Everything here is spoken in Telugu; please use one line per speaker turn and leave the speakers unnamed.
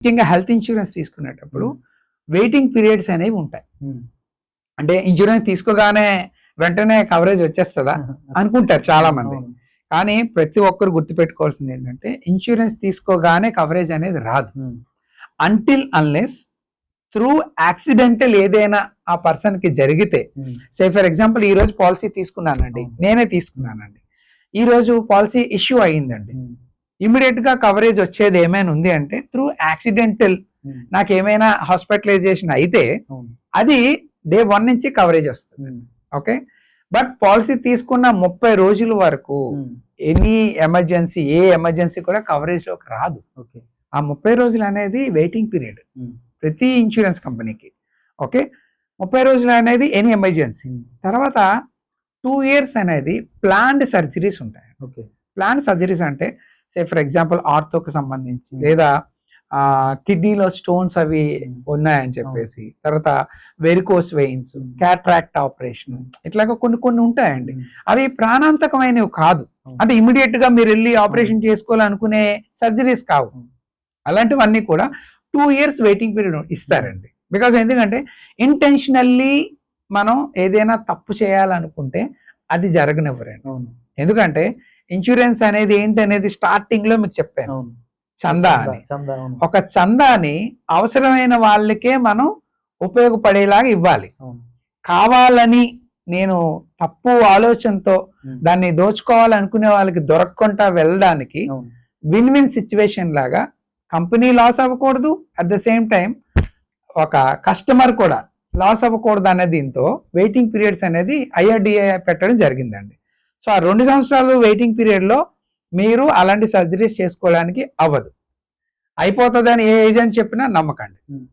ముఖ్యంగా హెల్త్ ఇన్సూరెన్స్ తీసుకునేటప్పుడు వెయిటింగ్ పీరియడ్స్ అనేవి ఉంటాయి అంటే ఇన్సూరెన్స్ తీసుకోగానే వెంటనే కవరేజ్ వచ్చేస్తుందా అనుకుంటారు చాలా మంది. కానీ ప్రతి ఒక్కరు గుర్తుపెట్టుకోవాల్సింది ఏంటంటే ఇన్సూరెన్స్ తీసుకోగానే కవరేజ్ అనేది రాదు. అంటిల్ అన్లెస్ త్రూ యాక్సిడెంటల్ ఏదైనా ఆ పర్సన్కి జరిగితే. సే ఫర్ ఎగ్జాంపుల్ ఈ రోజు పాలసీ తీసుకున్నానండి. నేనే తీసుకున్నానండి ఈ రోజు పాలసీ ఇష్యూ అయ్యిందండి. ఇమీడియట్గా కవరేజ్ వచ్చేది ఏమైనా ఉంది అంటే త్రూ యాక్సిడెంటల్. నాకు ఏమైనా హాస్పిటలైజేషన్ అయితే. అది డే వన్ నుంచి కవరేజ్ వస్తుంది. ఓకే బట్ పాలసీ తీసుకున్న ముప్పై రోజుల వరకు. ఎనీ ఎమర్జెన్సీ ఏ ఎమర్జెన్సీ కూడా కవరేజ్లోకి రాదు
ఓకే
ఆ ముప్పై రోజులు అనేది వెయిటింగ్ పీరియడ్
ఉమ్.
ప్రతి ఇన్సూరెన్స్ కంపెనీకి ఓకే ముప్పై రోజులు అనేది ఎనీ ఎమర్జెన్సీ
ఉమ్.
తర్వాత టూ ఇయర్స్ అనేది ప్లాన్డ్ సర్జరీస్ ఉంటాయి
ఓకే
ప్లాన్ సర్జరీస్ అంటే సే ఫర్ ఎగ్జాంపుల్ ఆర్థోకి సంబంధించి
Hmm.
లేదా కిడ్నీలో స్టోన్స్ అవి. ఉన్నాయని చెప్పేసి తర్వాత వెరికోస్ వెయిన్స్. క్యాట్రాక్ట్ ఆపరేషన్ ఇట్లాగా కొన్ని కొన్ని ఉంటాయండి. అవి ప్రాణాంతకమైనవి కాదు. అంటే ఇమీడియట్గా మీరు వెళ్ళి ఆపరేషన్ చేసుకోవాలనుకునే సర్జరీస్ కావు. అలాంటివన్నీ కూడా టూ ఇయర్స్ వెయిటింగ్ పీరియడ్ ఇస్తారండి బికాస్ ఎందుకంటే ఇంటెన్షనల్లీ మనం ఏదైనా తప్పు చేయాలనుకుంటే అది జరగనివ్వరండి ఎందుకంటే ఇన్సూరెన్స్ అనేది ఏంటి అనేది స్టార్టింగ్లో మీకు చెప్పాను చందా అని. ఒక చందాని అవసరమైన వాళ్ళకే మనం ఉపయోగపడేలాగా ఇవ్వాలి. కావాలని నేను తప్పు ఆలోచనతో. దాన్ని దోచుకోవాలనుకునే వాళ్ళకి దొరకకుండా వెళ్ళడానికి విన్ విన్ సిచ్యువేషన్ లాగా కంపెనీ లాస్ అవ్వకూడదు. అట్ ద సేమ్ టైం ఒక కస్టమర్ కూడా లాస్ అవ్వకూడదు అనే దీంతో వెయిటింగ్ పీరియడ్స్ అనేది ఐఆర్డిఏ పెట్టడం జరిగిందండి. సో ఆ రెండు సంవత్సరాలు వెయిటింగ్ పీరియడ్లో మీరు అలాంటి సర్జరీస్ చేసుకోవడానికి అవ్వదు. అయిపోతుందని ఏ ఏజెంట్ చెప్పినా నమ్మకండి.
Hmm.